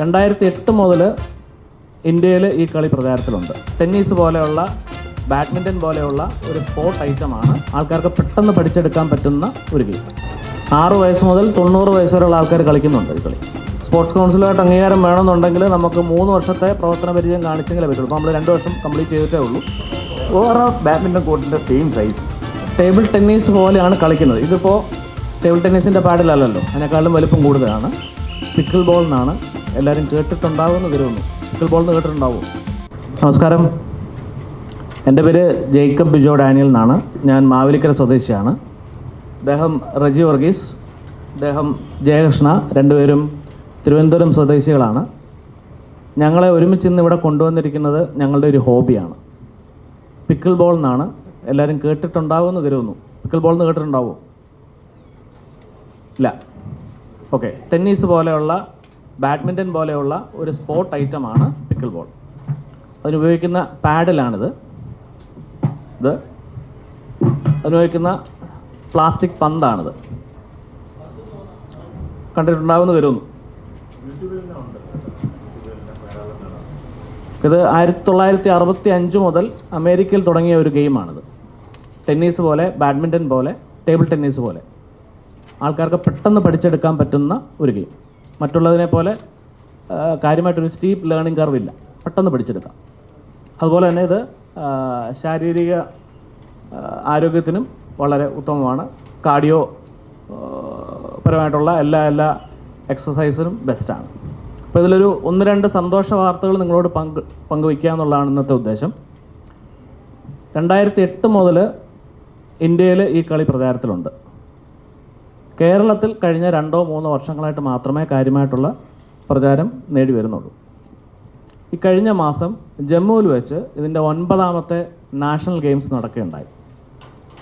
രണ്ടായിരത്തി എട്ട് മുതൽ ഇന്ത്യയിൽ ഈ കളി പ്രചാരത്തിലുണ്ട്. ടെന്നീസ് പോലെയുള്ള ബാഡ്മിന്റൺ പോലെയുള്ള ഒരു സ്പോർട്ട് ഐറ്റമാണ് ആൾക്കാർക്ക് പെട്ടെന്ന് പഠിച്ചെടുക്കാൻ പറ്റുന്ന ഒരു ഗെയിം. ആറ് വയസ്സ് മുതൽ തൊണ്ണൂറ് വയസ്സ് വരെയുള്ള ആൾക്കാർ കളിക്കുന്നുണ്ട് ഈ കളി. സ്പോർട്സ് കൗൺസിലുമായിട്ട് അംഗീകാരം വേണമെന്നുണ്ടെങ്കിൽ നമുക്ക് മൂന്ന് വർഷത്തെ പ്രവർത്തന പരിചയം കാണിച്ചെങ്കിലേ പറ്റുള്ളൂ അപ്പോൾ നമ്മൾ രണ്ട് വർഷം കംപ്ലീറ്റ് ചെയ്തിട്ടേ ഉള്ളൂ. ഓവറോൾ ബാഡ്മിന്റൺ കോർട്ടിന്റെ സെയിം സൈസ് ടേബിൾ ടെന്നീസ് പോലെയാണ് കളിക്കുന്നത്. ഇതിപ്പോൾ ടേബിൾ ടെന്നീസിന്റെ പാഡിലല്ലല്ലോ. അതിനേക്കാളും വലിപ്പം കൂടുതലാണ്. പിക്കിൾ ബോൾ എന്നാണ് എല്ലാവരും കേട്ടിട്ടുണ്ടാവുമെന്ന് കരുതുന്നു. പിക്കിൾ ബോൾ കേട്ടിട്ടുണ്ടാവും. നമസ്കാരം. എന്റെ പേര് ജേക്കബ് ബിജോ ഡാനിയൽ എന്നാണ്. ഞാൻ മാവേലിക്കര സ്വദേശിയാണ്. അദ്ദേഹം റജി വർഗീസ് അദ്ദേഹം ജയകൃഷ്ണ രണ്ടുപേരും തിരുവനന്തപുരം സ്വദേശികളാണ്. ഞങ്ങളെ ഒരുമിച്ച് ഇന്ന് ഇവിടെ കൊണ്ടുവന്നിരിക്കുന്നത് ഞങ്ങളുടെ ഒരു ഹോബിയാണ്. പിക്കിൾ ബോൾ എന്നാണ്. എല്ലാവരും കേട്ടിട്ടുണ്ടാവുമെന്ന് കരുതുന്നു. പിക്കിൾ ബോൾ എന്ന് കേട്ടിട്ടുണ്ടാവുമോ ഇല്ല. ഓക്കെ ടെന്നീസ് പോലെയുള്ള ബാഡ്മിന്റൺ പോലെയുള്ള ഒരു സ്പോർട്ട് ഐറ്റമാണ് പിക്കിൾ ബോൾ അതിനുപയോഗിക്കുന്ന പാഡിലാണിത്. ഇത് അതിനുപയോഗിക്കുന്ന പ്ലാസ്റ്റിക് പന്താണിത്. കണ്ടിട്ടുണ്ടാവുമെന്ന് വരുന്നു ഇത് ആയിരത്തി തൊള്ളായിരത്തി അറുപത്തി അഞ്ച് മുതൽ അമേരിക്കയിൽ തുടങ്ങിയ ഒരു ഗെയിമാണിത്. ടെന്നീസ് പോലെ ബാഡ്മിന്റൺ പോലെ ടേബിൾ ടെന്നീസ് പോലെ ആൾക്കാർക്ക് പെട്ടെന്ന് പഠിച്ചെടുക്കാൻ പറ്റുന്ന ഒരു ഗെയിം. മറ്റുള്ളതിനെ പോലെ കാര്യമായിട്ടൊരു സ്റ്റീപ്പ് ലേണിംഗ് കർവ് ഇല്ല. പെട്ടെന്ന് പഠിച്ചെടുക്കാം അതുപോലെ തന്നെ ഇത് ശാരീരിക ആരോഗ്യത്തിനും വളരെ ഉത്തമമാണ്. കാർഡിയോ പരമായിട്ടുള്ള എല്ലാ എല്ലാ എക്സസൈസിനും ബെസ്റ്റാണ് അപ്പോൾ ഇതിലൊരു ഒന്ന് രണ്ട് സന്തോഷ വാർത്തകൾ നിങ്ങളോട് പങ്ക് പങ്കുവയ്ക്കുക എന്നുള്ളതാണ് ഇന്നത്തെ ഉദ്ദേശം. രണ്ടായിരത്തി എട്ട് മുതൽ ഇന്ത്യയിൽ ഈ കളി പ്രചാരത്തിലുണ്ട്. കേരളത്തിൽ കഴിഞ്ഞ രണ്ടോ മൂന്നോ വർഷങ്ങളായിട്ട് മാത്രമേ കാര്യമായിട്ടുള്ള പ്രചാരം നേടി വരുന്നുള്ളൂ. ഈ കഴിഞ്ഞ മാസം ജമ്മുവിൽ വെച്ച് ഇതിന്റെ ഒൻപതാമത്തെ നാഷണൽ ഗെയിംസ് നടക്കുകയുണ്ടായി.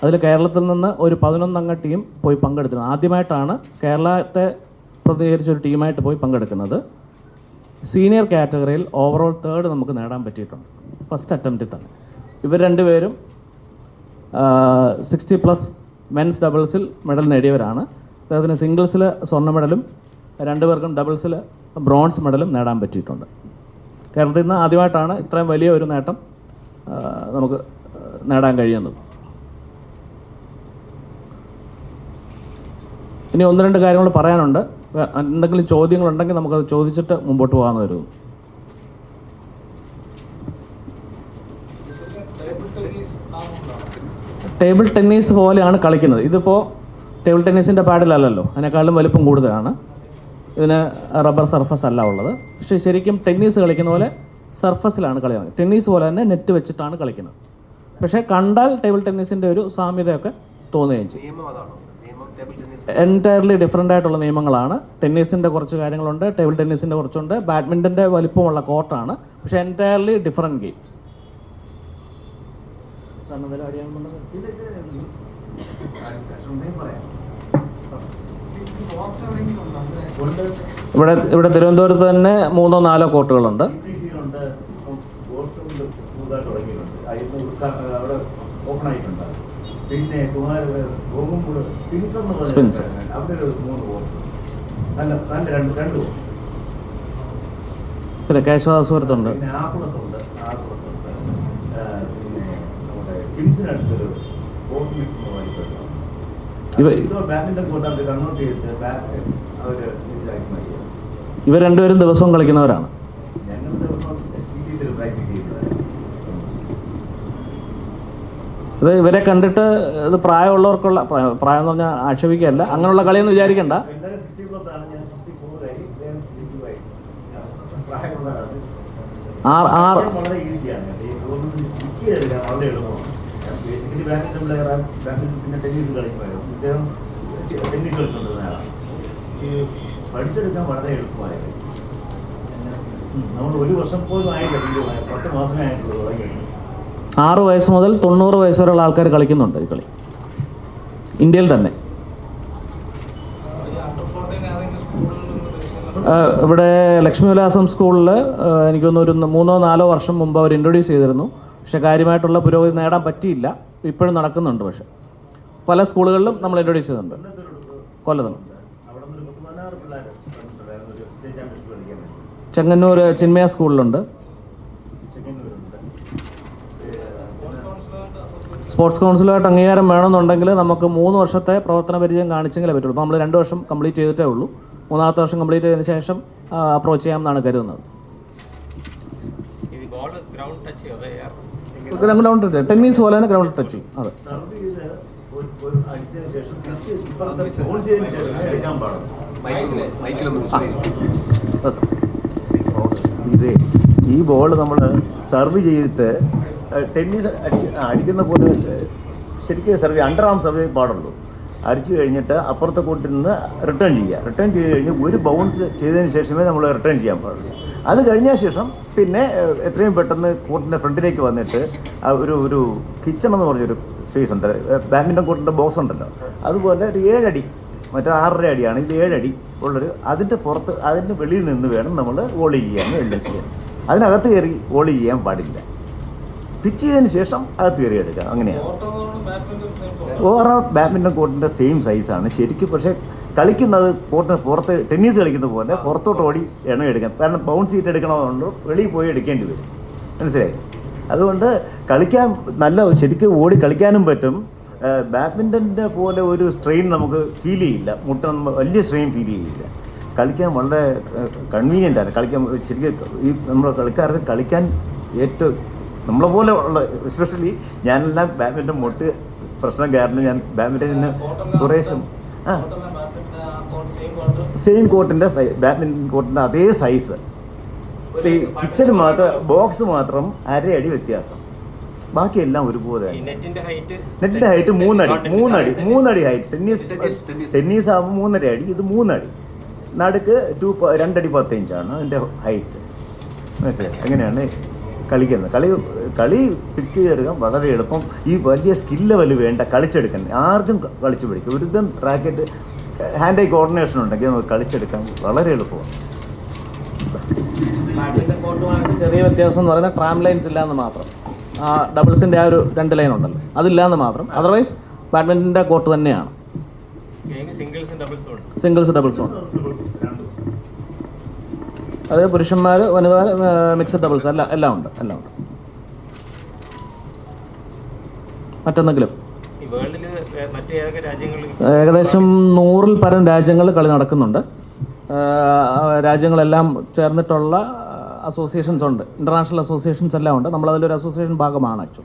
അതിൽ കേരളത്തിൽ നിന്ന് ഒരു പതിനൊന്നംഗ ടീം പോയി പങ്കെടുത്തിരുന്നു. ആദ്യമായിട്ടാണ് കേരളത്തെ പ്രതിനിധീകരിച്ച ഒരു ടീമായിട്ട് പോയി പങ്കെടുക്കുന്നത്. സീനിയർ കാറ്റഗറിയിൽ ഓവറോൾ തേർഡ് നമുക്ക് നേടാൻ പറ്റിയിട്ടുണ്ട്. ഫസ്റ്റ് അറ്റംപ്റ്റിൽ തന്നെ. ഇവർ രണ്ടുപേരും സിക്സ്റ്റി പ്ലസ് മെൻസ് ഡബിൾസിൽ മെഡൽ നേടിയവരാണ്. അദ്ദേഹത്തിന് സിംഗിൾസിൽ സ്വർണ മെഡലും രണ്ടുപേർക്കും ഡബിൾസിൽ ബ്രോൺസ് മെഡലും നേടാൻ പറ്റിയിട്ടുണ്ട്. കേരളത്തിൽ നിന്ന് ആദ്യമായിട്ടാണ് ഇത്രയും വലിയ ഒരു നേട്ടം നമുക്ക് നേടാൻ കഴിയുന്നത്. ഇനി ഒന്ന് രണ്ട് കാര്യങ്ങൾ പറയാനുണ്ട്. എന്തെങ്കിലും ചോദ്യങ്ങളുണ്ടെങ്കിൽ നമുക്കത് ചോദിച്ചിട്ട് മുമ്പോട്ട് പോകാമെന്ന് കരുതുന്നു. ടേബിൾ ടെന്നീസ് പോലെയാണ് കളിക്കുന്നത്. ഇതിപ്പോൾ ടേബിൾ ടെന്നീസിന്റെ പാഡിലല്ലല്ലോ അതിനേക്കാളും വലിപ്പം കൂടുതലാണ്. ഇതിന് റബ്ബർ സർഫസ് അല്ല ഉള്ളത്. പക്ഷേ ശരിക്കും ടെന്നീസ് കളിക്കുന്ന പോലെ സർഫസിലാണ് കളി ടെന്നീസ് പോലെ തന്നെ നെറ്റ് വെച്ചിട്ടാണ് കളിക്കുന്നത്. പക്ഷേ കണ്ടാൽ ടേബിൾ ടെന്നീസിന്റെ ഒരു സാമ്യതയൊക്കെ തോന്നുകയും ചെയ്യും. നിയമം ടേബിൾ ടെന്നീസ് എന്റയർലി ഡിഫറെന്റ് ആയിട്ടുള്ള നിയമങ്ങളാണ്. ടെന്നീസിന്റെ കുറച്ച് കാര്യങ്ങളുണ്ട് ടേബിൾ ടെന്നീസിന്റെ കുറച്ചുണ്ട്. ബാഡ്മിന്റന്റെ വലിപ്പമുള്ള കോർട്ടാണ്. പക്ഷേ എന്റയർലി ഡിഫറെന്റ് ഗെയിം ഇവിടെ ഇവിടെ തിരുവനന്തപുരത്ത് തന്നെ മൂന്നോ നാലോ കോർട്ടുകളുണ്ട് പിന്നെ സ്പിൻസ് അവിടെ ഒരു മൂന്ന് കോർട്ട് നല്ല നല്ല രണ്ട് രണ്ട് കോർട്ട് പിന്നെ നമ്മുടെ കിംസിനടുത്തൊരു മിക്സ് എന്ന് ഇവ- ഇവർ രണ്ടുപേരും ദിവസവും കളിക്കുന്നവരാണ്. അത് ഇത് ഇവരെ കണ്ടിട്ട് ഇത് പ്രായമുള്ളവർക്കുള്ള പ്രായം എന്ന് പറഞ്ഞാൽ ആക്ഷേപിക്കുകയല്ല. അങ്ങനെയുള്ള കളിയൊന്നും വിചാരിക്കണ്ട. R sixty basically badminton player ആ പിന്നെ ടെന്നീസ് കളിക്കുമായിരുന്നു. ഇദ്ദേഹം ടെന്നീസ് കളിച്ചുകൊണ്ടിരുന്നതാണ് ഈ പഠിച്ചെടുക്കാൻ വളരെ എളുപ്പമായത് നമ്മൾ ഒരു വർഷം പോലും ആയില്ല പത്ത് മാസമേ ആയിട്ടുള്ളൂ തുടങ്ങിയിട്ട് ആറ് വയസ്സ് മുതൽ തൊണ്ണൂറ് വയസ്സ് വരെയുള്ള ആൾക്കാർ കളിക്കുന്നുണ്ട് ഈ കളി. ഇന്ത്യയിൽ തന്നെ. ഇവിടെ ലക്ഷ്മി വിലാസം സ്കൂളിൽ എനിക്കൊന്നൊരു മൂന്നോ നാലോ വർഷം മുമ്പ് അവർ ഇൻട്രൊഡ്യൂസ് ചെയ്തിരുന്നു. പക്ഷേ കാര്യമായിട്ടുള്ള പുരോഗതി നേടാൻ പറ്റിയില്ല. ഇപ്പോഴും നടക്കുന്നുണ്ട് പക്ഷേ. പല സ്കൂളുകളിലും നമ്മൾ ഇൻട്രൊഡ്യൂസ് ചെയ്തിട്ടുണ്ട്. കൊല്ലത്തും അവിടെ ഒരു പത്ത് പതിനാറ് പിള്ളേർ ഒരു സ്റ്റേറ്റ് ചാമ്പ്യൻഷിപ്പ് കളിക്കാൻ വേണ്ടി ചെങ്ങന്നൂർ ചിന്മയ സ്കൂളിലുണ്ട്. സ്പോർട്സ് കൗൺസിലുമായിട്ട് അംഗീകാരം വേണമെന്നുണ്ടെങ്കിൽ നമുക്ക് മൂന്ന് വർഷത്തെ പ്രവർത്തന പരിചയം കാണിച്ചെങ്കിലേ പറ്റുള്ളൂ. അപ്പോൾ നമ്മൾ രണ്ട് വർഷം കംപ്ലീറ്റ് ചെയ്തിട്ടേ ഉള്ളൂ. മൂന്നാമത്തെ വർഷം കംപ്ലീറ്റ് ചെയ്തതിന് ശേഷം അപ്രോച്ച് ചെയ്യാമെന്നാണ് കരുതുന്നത്. ഗ്രൗണ്ട് ടെന്നീസ് പോലെ തന്നെ ഗ്രൗണ്ട് ടച്ച് അതെ. ഇത് ഈ ബോൾ നമ്മൾ സർവ് ചെയ്തിട്ട് ടെന്നീസ് അടിക്കുന്ന പോലെ ശരിക്കും സെർവ് അണ്ടർ ആം സർവേ പാടുള്ളൂ. അടിച്ചു കഴിഞ്ഞിട്ട് അപ്പുറത്തെ കൂട്ടിൽ നിന്ന് റിട്ടേൺ ചെയ്യുക റിട്ടേൺ ചെയ്ത് കഴിഞ്ഞ് ഒരു ബൗൺസ് ചെയ്തതിന് ശേഷമേ നമ്മൾ റിട്ടേൺ ചെയ്യാൻ പാടുള്ളൂ. അത് കഴിഞ്ഞ ശേഷം പിന്നെ എത്രയും പെട്ടെന്ന് കോർട്ടിന്റെ ഫ്രണ്ടിലേക്ക് വന്നിട്ട് ഒരു ഒരു കിച്ചൺ എന്ന് പറഞ്ഞൊരു സ്പേസ് ഉണ്ട്. ബാഡ്മിന്റൺ കോർട്ടിന്റെ ബോക്സ് ഉണ്ടല്ലോ. അതുപോലെ ഒരു ഏഴടി മറ്റേ ആറര അടിയാണ്. ഇത് ഏഴടി ഉള്ളൊരു അതിന്റെ പുറത്ത് അതിന്റെ വെളിയിൽ നിന്ന് വേണം നമ്മൾ വോളി ചെയ്യാൻ വെള്ളം ചെയ്യാൻ. അതിനകത്ത് കയറി വോളി ചെയ്യാൻ പാടില്ല. പിച്ച് ചെയ്തതിന് ശേഷം അകത്ത് കയറി എടുക്കാം. അങ്ങനെയാണ്. ഓവറോൾ ബാഡ്മിന്റൺ കോർട്ടിന്റെ സെയിം സൈസാണ് ശരിക്കും പക്ഷേ കളിക്കുന്നത് കോർട്ടിന് പുറത്ത് ടെന്നീസ് കളിക്കുന്ന പോലെ പുറത്തോട്ട് ഓടി എണ്ണം എടുക്കാം കാരണം ബൗൺസ് സീറ്റ് എടുക്കണമെന്നുണ്ടോ വെളിയിൽ പോയി എടുക്കേണ്ടി വരും. മനസ്സിലായി? അതുകൊണ്ട് കളിക്കാൻ നല്ല ശരിക്കും ഓടി കളിക്കാനും പറ്റും. ബാഡ്മിന്റന്റെ പോലെ ഒരു സ്ട്രെയിൻ നമുക്ക് ഫീൽ ചെയ്യില്ല. മുട്ട വലിയ സ്ട്രെയിൻ ഫീൽ ചെയ്യില്ല. കളിക്കാൻ വളരെ കൺവീനിയന്റ് ആണ്. കളിക്കാൻ ശരിക്കും ഈ നമ്മുടെ കളിക്കാർക്ക് കളിക്കാൻ ഏറ്റവും നമ്മളെ പോലെ ഉള്ള എസ്പെഷ്യലി ഞാനെല്ലാം ബാഡ്മിന്റൺ മുട്ട് പ്രശ്നം കാരണം ഞാൻ ബാഡ്മിന്റണിന് കുറേശ്ശം ആ സെയിം കോർട്ടിന്റെ സൈ ബാഡ്മിന്റൺ കോർട്ടിന്റെ അതേ സൈസ് ഈ കിച്ചൺ മാത്രം ബോക്സ് മാത്രം അരയടി വ്യത്യാസം. ബാക്കിയെല്ലാം ഒരുപോലെ നെറ്റിന്റെ ഹൈറ്റ് നെറ്റിന്റെ ഹൈറ്റ് മൂന്നടി മൂന്നടി മൂന്നടി ഹൈറ്റ് ടെന്നീസ് ടെന്നീസ് ആകുമ്പോൾ മൂന്നര അടി ഇത് മൂന്നടി. നടുക്ക് ടു രണ്ടടി പത്ത് ഇഞ്ചാണ് അതിന്റെ ഹൈറ്റ് മനസ്സിലായി? അങ്ങനെയാണ് കളിക്കുന്നത്. കളി കളി പിക്ക് ചെയ്തെടുക്കാൻ വളരെ എളുപ്പം. ഈ വലിയ സ്കില്ല് ലെവൽ വേണ്ട കളിച്ചെടുക്കണം ആർക്കും കളിച്ചു പിടിക്കും ഒരുതും റാക്കറ്റ് ഹാൻഡ് ഐ കോർഡിനേഷൻ ഉണ്ടെങ്കിൽ നമുക്ക് കളിച്ചെടുക്കാൻ വളരെ എളുപ്പമാണ്. ചെറിയ വ്യത്യാസം എന്ന് പറയുന്നത് ട്രാം ലൈൻസ് ഇല്ലാന്ന് മാത്രം. ആ ഡബിൾസിന്റെ ആ ഒരു രണ്ട് ലൈൻ ഉണ്ടല്ലോ. അതില്ലാന്ന് മാത്രം. അതർവൈസ് ബാഡ്മിന്റന്റെ കോർട്ട് തന്നെയാണ്. ഗെയിം സിംഗിൾസും ഡബിൾസും ഉണ്ട്. സിംഗിൾസ് ഡബിൾസ് ഉണ്ട്. അത് പുരുഷന്മാര് വനിതാ മിക്സഡ് ഡബിൾസ് എല്ലാം എല്ലാം ഉണ്ട് എല്ലാം ഉണ്ട്. മറ്റെന്തെങ്കിലും? ഏകദേശം നൂറിൽ പരം രാജ്യങ്ങൾ കളി നടക്കുന്നുണ്ട്. രാജ്യങ്ങളെല്ലാം ചേർന്നിട്ടുള്ള അസോസിയേഷൻസ് ഉണ്ട്. ഇന്റർനാഷണൽ അസോസിയേഷൻസ് എല്ലാം ഉണ്ട്. നമ്മൾ അതിലൊരു അസോസിയേഷൻ ഭാഗമാണ് ഇപ്പോൾ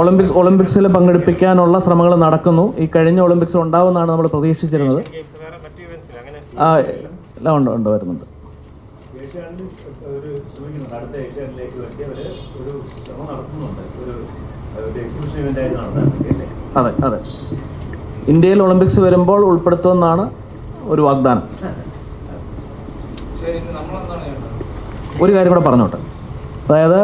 ഒളിമ്പിക്സ് ഒളിമ്പിക്സിൽ പങ്കെടുപ്പിക്കാനുള്ള ശ്രമങ്ങൾ നടക്കുന്നു. ഈ കഴിഞ്ഞ ഒളിമ്പിക്സ് ഉണ്ടാവുമെന്നാണ് നമ്മൾ പ്രതീക്ഷിച്ചിരുന്നത്. ആ, എല്ലാം ഉണ്ട് ഉണ്ട് വരുന്നുണ്ട്. ഏഷ്യാനിൽ ഒരു ശ്രമിക്കുന്നുണ്ട് അടുത്ത ഏഷ്യാനിലേക്ക് വേണ്ടി അവർ ഒരു ശ്രമം നടത്തുന്നുണ്ട്. ഒരു എക്സിബിഷൻ അതെ അതെ. ഇന്ത്യയിൽ ഒളിമ്പിക്സ് വരുമ്പോൾ ഉൾപ്പെടുത്തുമെന്നാണ് ഒരു വാഗ്ദാനം. ഒരു കാര്യം കൂടെ പറഞ്ഞോട്ടെ. അതായത്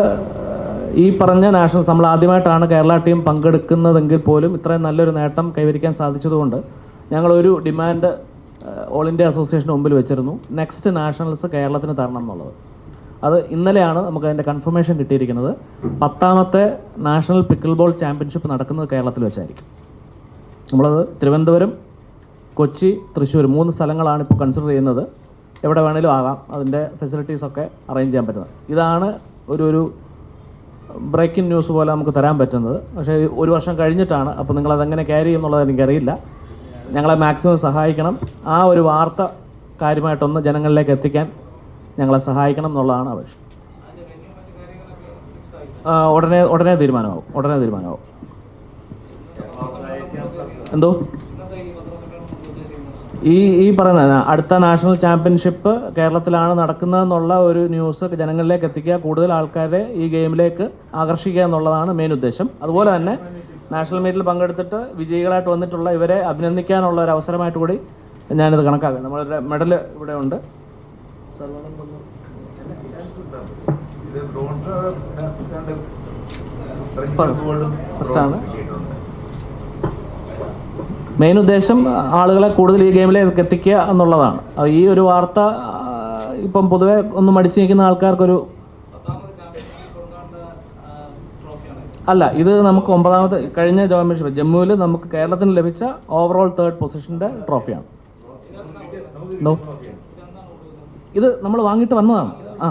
ഈ പറഞ്ഞ നാഷണൽ നമ്മൾ ആദ്യമായിട്ടാണ് കേരള ടീം പങ്കെടുക്കുന്നതെങ്കിൽ പോലും ഇത്രയും നല്ലൊരു നേട്ടം കൈവരിക്കാൻ സാധിച്ചതുകൊണ്ട് ഞങ്ങളൊരു ഡിമാൻഡ് ഓൾ ഇന്ത്യ അസോസിയേഷൻ മുമ്പിൽ വെച്ചിരുന്നു. നെക്സ്റ്റ് നാഷണൽസ് കേരളത്തിന് തരണം എന്നുള്ളത്. അത് ഇന്നലെയാണ് നമുക്ക് അതിന്റെ കൺഫർമേഷൻ കിട്ടിയിരിക്കുന്നത്. പത്താമത്തെ നാഷണൽ പിക്കിൾ ബോൾ ചാമ്പ്യൻഷിപ്പ് നടക്കുന്നത് കേരളത്തിൽ വെച്ചായിരിക്കും. നമ്മളത് തിരുവനന്തപുരം കൊച്ചി തൃശ്ശൂർ മൂന്ന് സ്ഥലങ്ങളാണ് ഇപ്പോൾ കൺസിഡർ ചെയ്യുന്നത്. എവിടെ വേണേലും ആകാം. അതിന്റെ ഫെസിലിറ്റീസൊക്കെ അറേഞ്ച് ചെയ്യാൻ പറ്റുന്നത്. ഇതാണ് ഒരു ഒരു ബ്രേക്കിംഗ് ന്യൂസ് പോലെ നമുക്ക് തരാൻ പറ്റുന്നത്. പക്ഷേ ഒരു വർഷം കഴിഞ്ഞിട്ടാണ്. അപ്പോൾ നിങ്ങളതെങ്ങനെ ക്യാരി ചെയ്യുന്നുള്ളത് എനിക്കറിയില്ല. ഞങ്ങളെ മാക്സിമം സഹായിക്കണം. ആ ഒരു വാർത്ത കാര്യമായിട്ടൊന്ന് ജനങ്ങളിലേക്ക് എത്തിക്കാൻ ഞങ്ങളെ സഹായിക്കണം എന്നുള്ളതാണ് അപേക്ഷ ആ, ഉടനെ ഉടനെ തീരുമാനമാവും. ഉടനെ തീരുമാനമാവും. എന്തോ? ഈ ഈ പറയുന്ന അടുത്ത നാഷണൽ ചാമ്പ്യൻഷിപ്പ് കേരളത്തിലാണ് നടക്കുന്നതെന്നുള്ള ഒരു ന്യൂസ് ജനങ്ങളിലേക്ക് എത്തിക്കുക കൂടുതൽ ആൾക്കാരെ ഈ ഗെയിമിലേക്ക് ആകർഷിക്കുക എന്നുള്ളതാണ് മെയിൻ ഉദ്ദേശം. അതുപോലെ തന്നെ നാഷണൽ മീറ്റിൽ പങ്കെടുത്തിട്ട് വിജയികളായിട്ട് വന്നിട്ടുള്ള ഇവരെ അഭിനന്ദിക്കാനുള്ള ഒരു അവസരമായിട്ട് കൂടി ഞാനിത് കണക്കാക്കാം. നമ്മളൊരു മെഡൽ ഇവിടെ ഉണ്ട്. മെയിൻ ഉദ്ദേശം ആളുകളെ കൂടുതൽ ഈ ഗെയിമിലേക്ക് എത്തിക്കുക എന്നുള്ളതാണ്. ഈ ഒരു വാർത്ത ഇപ്പം പൊതുവെ ഒന്ന് മടിച്ചു നിൽക്കുന്ന ആൾക്കാർക്കൊരു അല്ല ഇത് നമുക്ക് ഒമ്പതാമത്തെ കഴിഞ്ഞ ചാമ്പ്യൻഷിപ്പ് ജമ്മുവിൽ നമുക്ക് കേരളത്തിന് ലഭിച്ച ഓവറോൾ തേർഡ് പൊസിഷന്റെ ട്രോഫിയാണ് ഇത് നമ്മൾ വാങ്ങിയിട്ട് വന്നതാണ്. ആ.